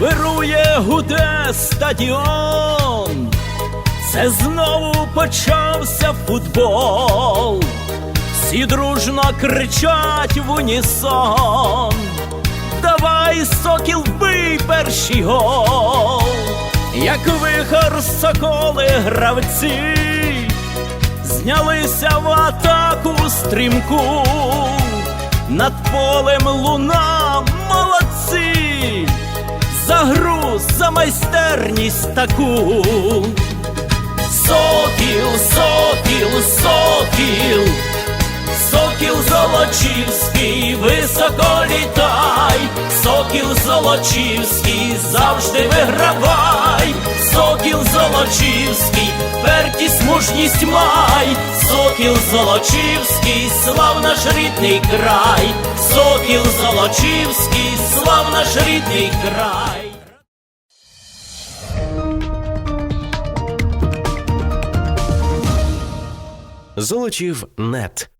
Вибухує гуде стадіон. Це знову почався футбол. Всі дружно кричать в унісон. Давай, сокіл, бий перший гол. Як вихор соколи гравці, знялися в атаку стрімку. Над полем луна за майстерність таку. Сокіл, сокіл, сокіл, сокіл Золочівський, високо літай, сокіл Золочівський, завжди вигравай, сокіл Золочівський, вертість мужність май, сокіл Золочівський, слав наш рідний край, сокіл Золочівський, слав наш рідний край. Золочів нет.